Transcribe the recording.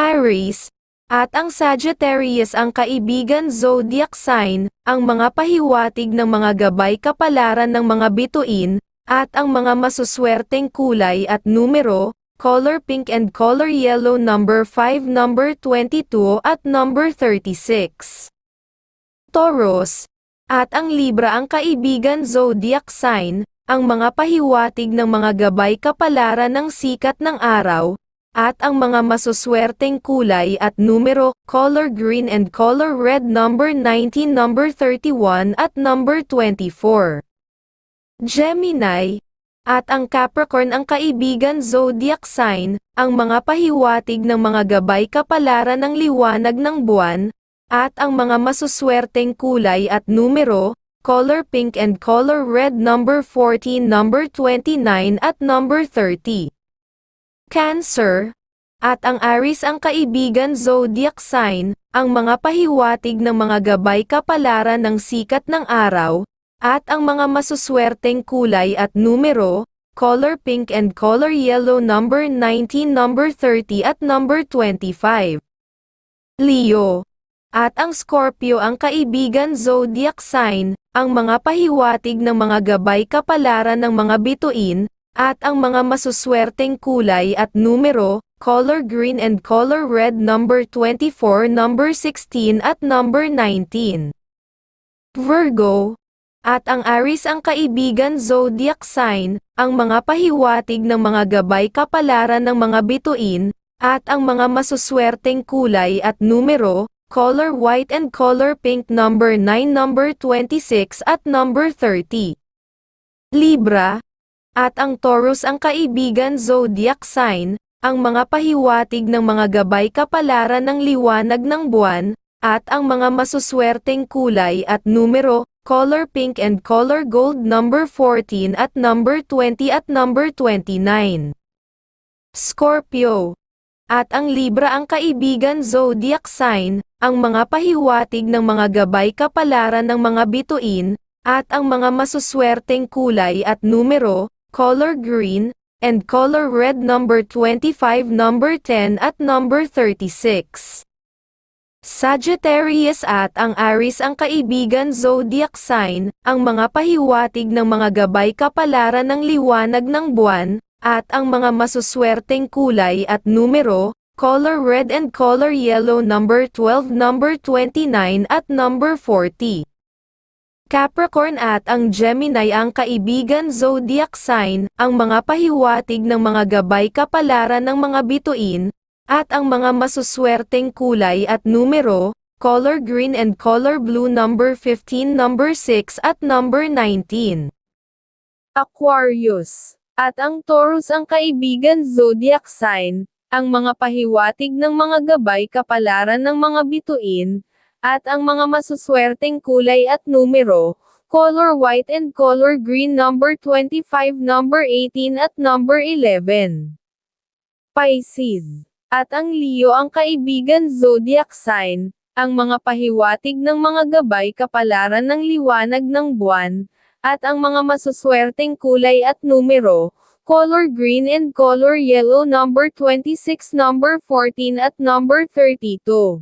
Aries, at ang Sagittarius ang kaibigan zodiac sign, ang mga pahiwatig ng mga gabay kapalaran ng mga bituin, at ang mga masuswerteng kulay at numero, color pink and color yellow number 5 number 22 at number 36. Taurus, at ang Libra ang kaibigan zodiac sign, ang mga pahiwatig ng mga gabay kapalaran ng sikat ng araw, at ang mga masuswerteng kulay at numero, color green and color red number 19 number 31 at number 24. Gemini, at ang Capricorn ang kaibigan zodiac sign, ang mga pahiwatig ng mga gabay kapalaran ng liwanag ng buwan, at ang mga masuswerteng kulay at numero, color pink and color red number 14 number 29 at number 30. Cancer, at ang Aries ang kaibigan zodiac sign, ang mga pahiwatig ng mga gabay kapalaran ng sikat ng araw, at ang mga masuswerteng kulay at numero, color pink and color yellow number 19 number 30 at number 25. Leo, at ang Scorpio ang kaibigan zodiac sign, ang mga pahiwatig ng mga gabay kapalaran ng mga bituin, at ang mga masuswerteng kulay at numero, color green and color red number 24 number 16 at number 19. Virgo, at ang Aries ang kaibigan zodiac sign, ang mga pahiwatig ng mga gabay kapalaran ng mga bituin, at ang mga masuswerteng kulay at numero, color white and color pink number 9 number 26 at number 30. Libra, at ang Taurus ang kaibigan zodiac sign, ang mga pahiwatig ng mga gabay kapalaran ng liwanag ng buwan, at ang mga masuswerteng kulay at numero, color pink and color gold number 14 at number 20 at number 29. Scorpio. At ang Libra ang kaibigan zodiac sign, ang mga pahiwatig ng mga gabay kapalaran ng mga bituin, at ang mga masuswerteng kulay at numero, color green, and color red number 25 number 10 at number 36. Sagittarius at ang Aries ang kaibigan zodiac sign, ang mga pahiwatig ng mga gabay kapalaran ng liwanag ng buwan, at ang mga masuswerteng kulay at numero, color red and color yellow number 12 number 29 at number 40. Capricorn at ang Gemini ang kaibigan zodiac sign, ang mga pahiwatig ng mga gabay kapalaran ng mga bituin, at ang mga masuswerteng kulay at numero, color green and color blue number 15 number 6 at number 19. Aquarius, at ang Taurus ang kaibigan zodiac sign, ang mga pahiwatig ng mga gabay kapalaran ng mga bituin, at ang mga masuswerteng kulay at numero, color white and color green number 25 number 18 at number 11. Pisces. At ang Leo ang kaibigan zodiac sign, ang mga pahiwatig ng mga gabay kapalaran ng liwanag ng buwan, at ang mga masuswerteng kulay at numero, color green and color yellow number 26 number 14 at number 32.